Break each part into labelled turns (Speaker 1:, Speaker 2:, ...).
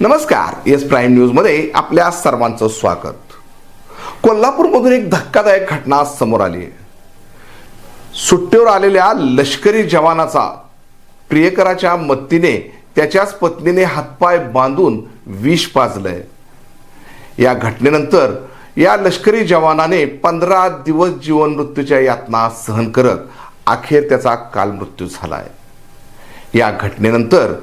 Speaker 1: नमस्कार S prime न्यूजमध्ये आपल्या सर्वांचं स्वागत. कोल्हापूरमधून एक धक्कादायक घटना समोर आली आहे. सुट्टीवर आलेल्या लष्करी जवानाचा प्रियकराच्या मत्तीने त्याच्याच पत्नीने हातपाय बांधून विष पाजलंय. या घटनेनंतर या लष्करी जवानाने पंधरा दिवस जीवन मृत्यूच्या यातना सहन करत अखेर त्याचा काल मृत्यू झालाय. या घटनेनंतर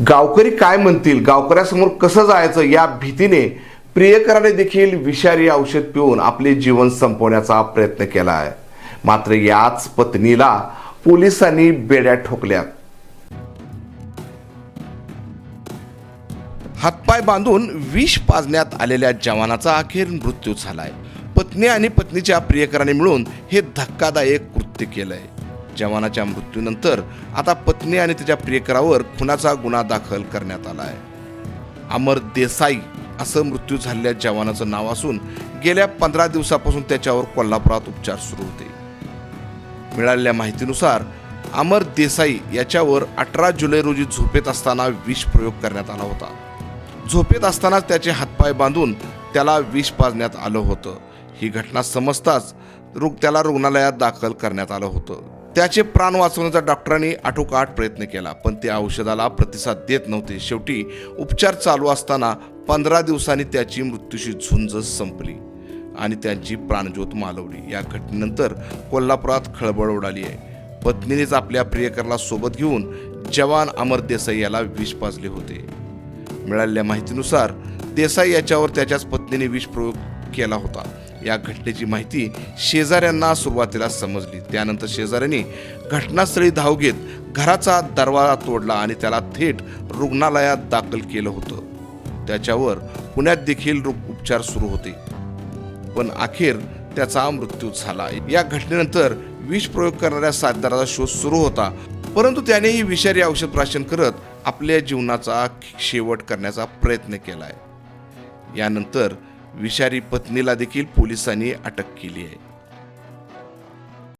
Speaker 1: गावकरी काय म्हणतील? गावकऱ्यासमोर कसं जायचं? या भीतीने प्रियकराने देखील विषारी औषध पिऊन आपले जीवन संपवण्याचा प्रयत्न केला आहे मात्र याच पत्नीला पोलिसांनी बेड्या ठोकल्यात. हातपाय बांधून विष पाजण्यात आलेल्या जवानाचा अखेर मृत्यू झालाय. पत्नी आणि पत्नीच्या प्रियकराने मिळून हे धक्कादायक कृत्य केलंय. जवानाच्या मृत्यूनंतर आता पत्नी आणि त्याच्या प्रियकरावर खुनाचा गुन्हा दाखल करण्यात आला आहे अमर देसाई असं मृत्यू झालेल्या जवानाचं नाव असून गेल्या पंधरा दिवसापासून त्याच्यावर कोल्हापुरात उपचार सुरू होते. मिळालेल्या माहितीनुसार अमर देसाई याच्यावर अठरा जुलै रोजी झोपेत असताना विष प्रयोग करण्यात आला होता. झोपेत असतानाच त्याचे हातपाय बांधून त्याला विष पाजण्यात आलं होतं. ही घटना समजताच रुग त्याला रुग्णालयात दाखल करण्यात आलं होतं. त्याचे प्राण वाचवण्याचा डॉक्टरांनी आठोकाठ प्रयत्न केला पण ते औषधाला प्रतिसाद देत नव्हते. शेवटी उपचार चालू असताना पंधरा दिवसांनी त्याची मृत्यूशी झुंज संपली आणि त्यांची प्राणज्योत मालवली. या घटनेनंतर कोल्हापुरात खळबळ उडाली आहे. पत्नीनेच आपल्या प्रियकरला सोबत घेऊन जवान अमर देसाई याला विष पाजले होते. मिळालेल्या माहितीनुसार देसाई याच्यावर त्याच्याच पत्नीने विष प्रयोग केला होता. या घटनेची माहिती शेजाऱ्यांना सुरुवातीला समजली. त्यानंतर शेजाऱ्यांनी घटनास्थळी धाव घेत घराचा दरवाजा तोडला आणि त्याला थेट रुग्णालयात दाखल केलं होतं. त्याच्यावर पुण्यात देखील उपचार सुरू होते. पण अखेर त्याचा मृत्यू झाला. या घटनेनंतर विष प्रयोग करणाऱ्या साथदाराचा शोध सुरू होता. परंतु त्यानेही विषारी औषध प्राशन करत आपल्या जीवनाचा शेवट करण्याचा प्रयत्न केलाय. यानंतर विषारी पत्नीला देखील पोलिसांनी अटक केली आहे.